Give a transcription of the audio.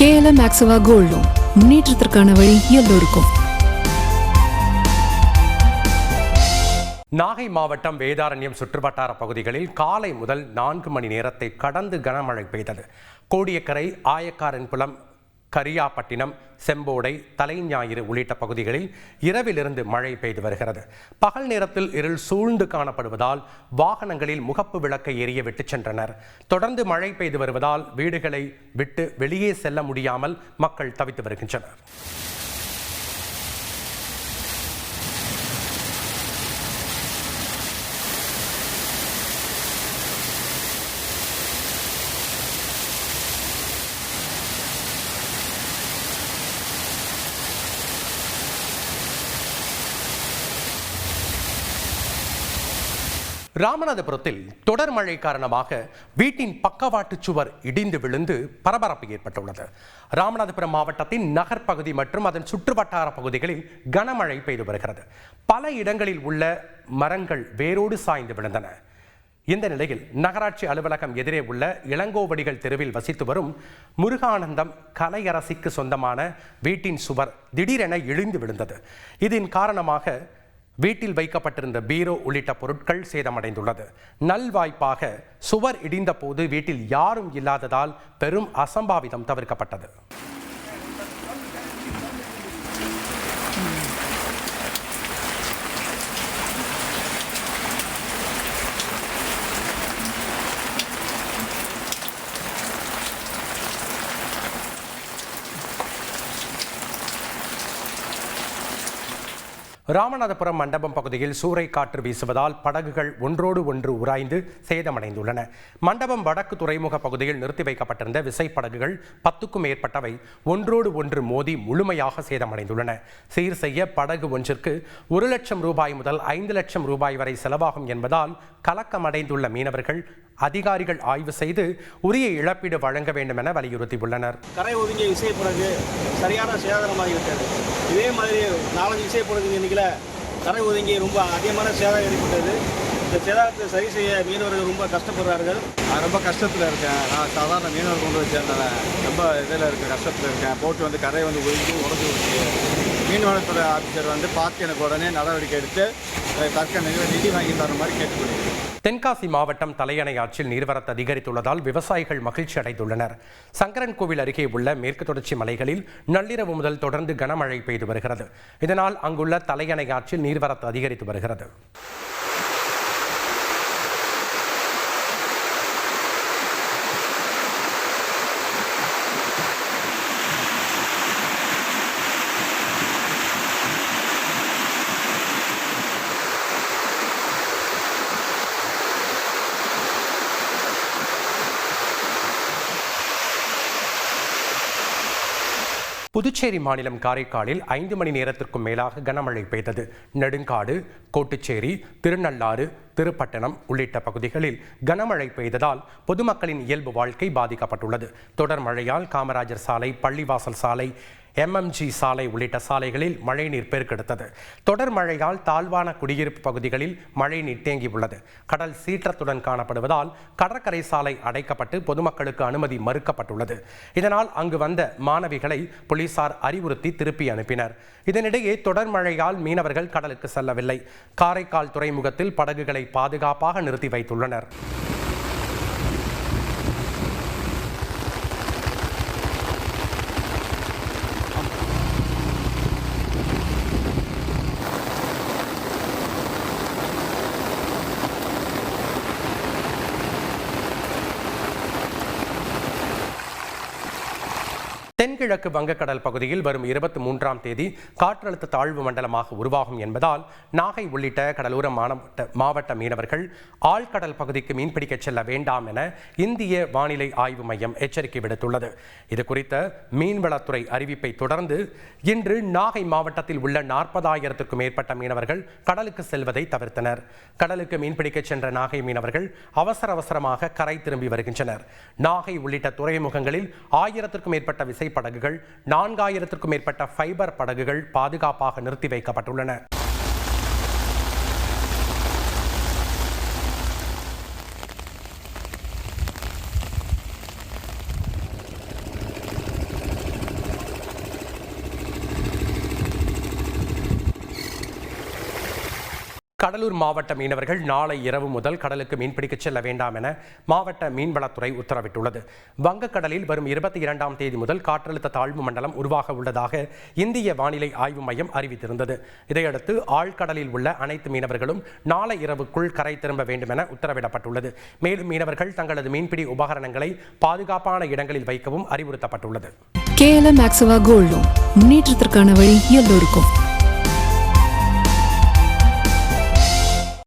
KLM மேக்ஸிவா gold முன்னேற்றத்திற்கான வழி எல்லோருக்கும். நாகை மாவட்டம் வேதாரண்யம் சுற்றுவட்டார பகுதிகளில் காலை முதல் நான்கு மணி நேரத்தை கடந்து கனமழை பெய்தது. கோடியக்கரை ஆயக்காரன் புலம் கரியாப்பட்டினம் செம்போடை தலைஞாயிறு உள்ளிட்ட பகுதிகளில் இரவிலிருந்து மழை பெய்து வருகிறது. பகல் நேரத்தில் இருள் சூழ்ந்து காணப்படுவதால் வாகனங்களில் முகப்பு விளக்கை எரிய விட்டு சென்றனர். தொடர்ந்து மழை பெய்து வருவதால் வீடுகளை விட்டு வெளியே செல்ல முடியாமல் மக்கள் தவித்து வருகின்றனர். ராமநாதபுரத்தில் தொடர் மழை காரணமாக வீட்டின் பக்கவாட்டு சுவர் இடிந்து விழுந்து பரபரப்பு ஏற்பட்டுள்ளது. ராமநாதபுரம் மாவட்டத்தின் நகர்ப்பகுதி மற்றும் அதன் சுற்றுவட்டார பகுதிகளில் கனமழை பெய்து வருகிறது. பல இடங்களில் உள்ள மரங்கள் வேரோடு சாய்ந்து விழுந்தன. இந்த நிலையில் நகராட்சி அலுவலகம் எதிரே உள்ள இளங்கோவடிகள் தெருவில் வசித்து வரும் முருகானந்தம் கலையரசிக்கு சொந்தமான வீட்டின் சுவர் திடீரென இழிந்து விழுந்தது. இதன் காரணமாக வீட்டில் வைக்கப்பட்டிருந்த பீரோ உள்ளிட்ட பொருட்கள் சேதமடைந்துள்ளது. நல்வாய்ப்பாக சுவர் இடிந்த போது வீட்டில் யாரும் இல்லாததால் பெரும் அசம்பாவிதம் தவிர்க்கப்பட்டது. ராமநாதபுரம் மண்டபம் பகுதியில் சூறை காற்று வீசுவதால் படகுகள் ஒன்றோடு ஒன்று உராய்ந்து சேதமடைந்துள்ளன. மண்டபம் வடக்கு துறைமுக பகுதியில் நிறுத்தி வைக்கப்பட்டிருந்த விசைப்படகுகள் பத்துக்கும் மேற்பட்டவை ஒன்றோடு ஒன்று மோதி முழுமையாக சேதமடைந்துள்ளன. சீர் செய்ய படகு ஒன்றிற்கு ஒரு லட்சம் ரூபாய் முதல் ஐந்து லட்சம் ரூபாய் வரை செலவாகும் என்பதால் கலக்கமடைந்துள்ள மீனவர்கள் அதிகாரிகள் ஆய்வு செய்து உரிய இழப்பீடு வழங்க வேண்டும் என வலியுறுத்தியுள்ளனர். கரை ஒதுங்கிய இசைப்படகு சரியான சேதாரமாகிவிட்டது இதே மாதிரி நாலஞ்சு இசைப்படகு எண்ணிக்கையில் கரை ஒதுங்கி ரொம்ப அதிகமான சேதம் ஏற்பட்டது. இந்த சேதாரத்தை சரி செய்ய மீனவர்கள் ரொம்ப கஷ்டப்படுறார்கள். நான் ரொம்ப கஷ்டத்தில் இருக்கேன். நான் சாதாரண மீனவர் கொண்டு வச்சிருந்தேன் ரொம்ப இதில் இருக்க கஷ்டத்தில் இருக்கேன். போட்டு வந்து கரை வந்து ஒதுங்கி உடஞ்சி விடுச்சு மீன்வளத்துறை ஆஃபீஸர் வந்து பார்த்து எனக்கு உடனே நடவடிக்கை எடுத்து அதை நிதி வாங்கி தர மாதிரி கேட்டுக்கொள்கிறேன். தென்காசி மாவட்டம் தலையணை ஆற்றில் நீர்வரத்து அதிகரித்துள்ளதால் விவசாயிகள் மகிழ்ச்சி அடைந்துள்ளனர். சங்கரன் கோவில் அருகே உள்ள மேற்கு தொடர்ச்சி மலைகளில் நள்ளிரவு முதல் தொடர்ந்து கனமழை பெய்து வருகிறது. இதனால் அங்குள்ள தலையணை ஆற்றில் நீர்வரத்து அதிகரித்து வருகிறது. புதுச்சேரி மாநிலம் காரைக்காலில் ஐந்து மணி நேரத்திற்கும் மேலாக கனமழை பெய்தது. நெடுங்காடு கோட்டுச்சேரி திருநள்ளாறு திருப்பட்டணம் உள்ளிட்ட பகுதிகளில் கனமழை பெய்ததால் பொதுமக்களின் இயல்பு வாழ்க்கை பாதிக்கப்பட்டுள்ளது. தொடர் மழையால் காமராஜர் சாலை பள்ளிவாசல் சாலை எம்எம்ஜி சாலை உள்ளிட்ட சாலைகளில் மழைநீர் பெருக்கெடுத்தது. தொடர் மழையால் தாழ்வான குடியிருப்பு பகுதிகளில் மழைநீர் தேங்கியுள்ளது. கடல் சீற்றத்துடன் காணப்படுவதால் கடற்கரை சாலை அடைக்கப்பட்டு பொதுமக்களுக்கு அனுமதி மறுக்கப்பட்டுள்ளது. இதனால் அங்கு வந்த மாணவிகளை போலீசார் அறிவுறுத்தி திருப்பி அனுப்பினர். இதனிடையே தொடர் மழையால் மீனவர்கள் கடலுக்கு செல்லவில்லை. காரைக்கால் துறைமுகத்தில் படகுகளை பாதுகாப்பாக நிறுத்தி வைத்துள்ளனர். தென்கிழக்கு வங்கக்கடல் பகுதியில் வரும் இருபத்தி மூன்றாம் தேதி காற்றழுத்த தாழ்வு மண்டலமாக உருவாகும் என்பதால் நாகை உள்ளிட்ட கடலோர மாவட்ட மாவட்ட மீனவர்கள் ஆழ்கடல் பகுதிக்கு மீன்பிடிக்கச் செல்ல வேண்டாம் என இந்திய வானிலை ஆய்வு மையம் எச்சரிக்கை விடுத்துள்ளது. இது குறித்த மீன்வளத்துறை அறிவிப்பை தொடர்ந்து இன்று நாகை மாவட்டத்தில் உள்ள நாற்பதாயிரத்திற்கும் மேற்பட்ட மீனவர்கள் கடலுக்கு செல்வதை தவிர்த்தனர். கடலுக்கு மீன்பிடிக்கச் சென்ற நாகை மீனவர்கள் அவசர அவசரமாக கரை திரும்பி வருகின்றனர். நாகை உள்ளிட்ட துறைமுகங்களில் ஆயிரத்திற்கும் மேற்பட்ட விசை படகுகள் நான்காயிரத்திற்கும் மேற்பட்ட ஃபைபர் படகுகள் பாதுகாப்பாக நிறுத்தி வைக்கப்பட்டுள்ளன. கடலூர் மாவட்ட மீனவர்கள் நாளை இரவு முதல் கடலுக்கு மீன்பிடிக்கச் செல்ல வேண்டாம் என மாவட்ட மீன்வளத்துறை உத்தரவிட்டுள்ளது. வங்கக்கடலில் வரும் இருபத்தி இரண்டாம் தேதி முதல் காற்றழுத்த தாழ்வு மண்டலம் உருவாக உள்ளதாக இந்திய வானிலை ஆய்வு மையம் அறிவித்திருந்தது. இதையடுத்து ஆழ்கடலில் உள்ள அனைத்து மீனவர்களும் நாளை இரவுக்குள் கரை திரும்ப வேண்டும் என உத்தரவிடப்பட்டுள்ளது. மேலும் மீனவர்கள் தங்களது மீன்பிடி உபகரணங்களை பாதுகாப்பான இடங்களில் வைக்கவும் அறிவுறுத்தப்பட்டுள்ளது. கேஎல்எம் மேக்ஸிவா கோல்டு முன்னேற்றத்திற்கான வழி எல்லோருக்கும்.